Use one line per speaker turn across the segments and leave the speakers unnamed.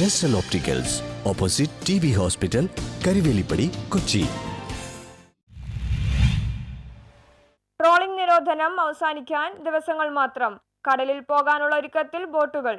ജസ്റ്റൽ opticals opposite T B hospital Karivelippady Kochi
trolling നിരോധനം അവസാനിക്കാൻ ദിവസങ്ങൾ മാത്രം കടലിൽ പോകാനുള്ള ഒരുക്കത്തിൽ ബോട്ടുകൾ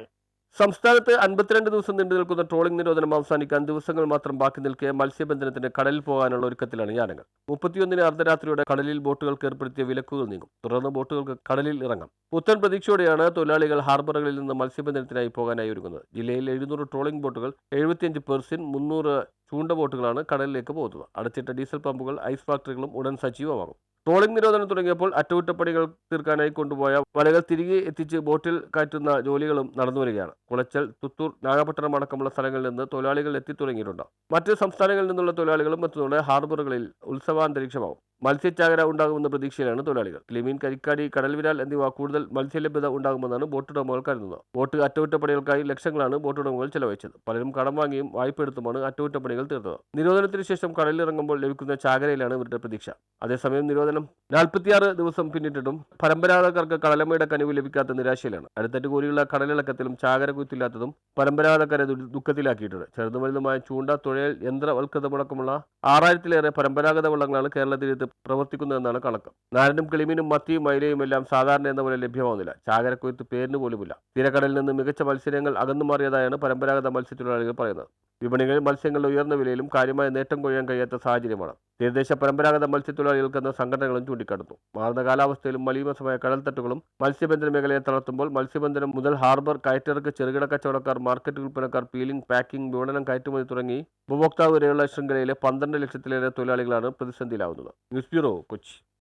സംസ്ഥാനത്ത് അൻപത്തിരണ്ട് ദിവസം നീണ്ടു നിൽക്കുന്ന ട്രോളിംഗ് നിരോധനം അവസാനിക്കാൻ ദിവസങ്ങൾ മാത്രം ബാക്കി നിൽക്കെ മത്സ്യബന്ധനത്തിന് കടലിൽ പോകാനുള്ള ഒരുക്കത്തിലാണ് യാനങ്ങൾ. മുപ്പത്തിയൊന്നിന് അർദ്ധരാത്രിയോടെ കടലിൽ ബോട്ടുകൾക്ക് ഏർപ്പെടുത്തിയ വിലക്കുകൾ നീങ്ങും. തുടർന്ന് ബോട്ടുകൾക്ക് കടലിൽ ഇറങ്ങാം. പുത്തൻ പ്രതീക്ഷയോടെയാണ് തൊഴിലാളികൾ ഹാർബറുകളിൽ നിന്ന് മത്സ്യബന്ധനത്തിനായി പോകാനായി ഒരുങ്ങുന്നത്. ജില്ലയിൽ എഴുന്നൂറ് ട്രോളിംഗ് ബോട്ടുകൾ എഴുപത്തിയഞ്ച് പെർസിൻ മുന്നൂറ് ചൂണ്ട ബോട്ടുകളാണ് കടലിലേക്ക് പോകുന്നത് അടച്ചിട്ട ഡീസൽ പമ്പുകൾ ഐസ് ഫാക്ടറികളും ഉടൻ സജീവമാകും. ട്രോളിംഗ് നിരോധനം തുടങ്ങിയപ്പോൾ അറ്റകുറ്റപ്പണികൾ തീർക്കാനായി കൊണ്ടുപോയ വലകൾ തിരികെ എത്തിച്ച് ബോട്ടിൽ കയറ്റുന്ന ജോലികളും നടന്നു വരികയാണ്. കുളച്ചൽ തുത്തൂർ നാഗപട്ടണം അടക്കമുള്ള സ്ഥലങ്ങളിൽ നിന്ന് തൊഴിലാളികൾ എത്തിത്തുടങ്ങിയിട്ടുണ്ട്. മറ്റ് സംസ്ഥാനങ്ങളിൽ നിന്നുള്ള തൊഴിലാളികളും എത്തുന്നതോടെ ഹാർബറുകളിൽ ഉത്സവാന്തരീക്ഷമാവും മത്സ്യചാകര ഉണ്ടാകുമെന്ന പ്രതീക്ഷയിലാണ് തൊഴിലാളികൾ. കിളിമീൻ കരിക്കാടി കടൽവിരാൽ എന്നിവ കൂടുതൽ മത്സ്യലഭ്യത ഉണ്ടാകുമെന്നാണ് ബോട്ടുടമകൾ കരുതുന്നത്. ബോട്ട് അറ്റകുറ്റപ്പണികൾക്കായി ലക്ഷങ്ങളാണ് ബോട്ടുടമകൾ ചെലവഴിച്ചത്. പലരും കടം വാങ്ങിയും വായ്പ എടുത്തുമാണ് അറ്റകുറ്റപ്പണികൾ തീർത്തത്. നിരോധനത്തിന് ശേഷം കടലിറങ്ങുമ്പോൾ ലഭിക്കുന്ന ചാകരയിലാണ് ഇവരുടെ പ്രതീക്ഷ. അതേസമയം നിരോധനം നാൽപ്പത്തിയാറ് ദിവസം പിന്നിട്ടിട്ടും പരമ്പരാഗതക്കാർക്ക് കടലമ്മയുടെ കനിവ് ലഭിക്കാത്ത നിരാശയിലാണ്. അടുത്തറ്റ് കോലിയുള്ള കടലിളക്കത്തിലും ചാകര കുത്തില്ലാത്തതും പരമ്പരാഗതക്കാരെ ദുഃഖത്തിലാക്കിയിട്ടുണ്ട്. ചെറുതും വലുതുമായ ചൂണ്ട തുഴയൽ യന്ത്രവൽകൃതമടക്കമുള്ള ആറായിരത്തിലേറെ പരമ്പരാഗത വള്ളങ്ങളാണ് കേരള തീരത്ത് പ്രവർത്തിക്കുന്നതെന്നാണ് കണക്ക്. നാരനും കിളിമീനും മത്തിയും മൈലയും എല്ലാം സാധാരണ എന്ന പോലെ ലഭ്യമാവുന്നില്ല. ചാകരക്കുത്ത് പേരിന് പോലുമില്ല. തീരക്കടലിൽ നിന്ന് മികച്ച മത്സ്യങ്ങൾ അകന്നു മാറിയതായാണ് പരമ്പരാഗത മത്സ്യത്തൊഴിലാളികൾ പറയുന്നത്. വിപണികളിൽ മത്സ്യങ്ങളുടെ ഉയർന്ന വിലയിലും കാര്യമായ നേട്ടം കൊയ്യാൻ കഴിയാത്ത സാഹചര്യമാണ്. തീരദേശ പരമ്പരാഗത മത്സ്യത്തൊഴിലാളികൾക്കെന്ന സംഘടനകളും ചൂണ്ടിക്കാട്ടുന്നു. മാറുന്ന കാലാവസ്ഥയിലും മലീമസമായ കടൽത്തട്ടുകളും മത്സ്യബന്ധന മേഖലയെ തളർത്തുമ്പോൾ മത്സ്യബന്ധനം മുതൽ ഹാർബർ കയറ്റിറക്ക് ചെറുകിട കച്ചവടക്കാർ മാർക്കറ്റ് വിൽപ്പനക്കാർ പീലിംഗ് പാക്കിംഗ് വിപണനം കയറ്റുമതി തുടങ്ങി ഉപഭോക്താവ് വരെയുള്ള ശൃംഖലയിലെ പന്ത്രണ്ട് ലക്ഷത്തിലേറെ തൊഴിലാളികളാണ് പ്രതിസന്ധിയിലാവുന്നത്. News bureau Kochi.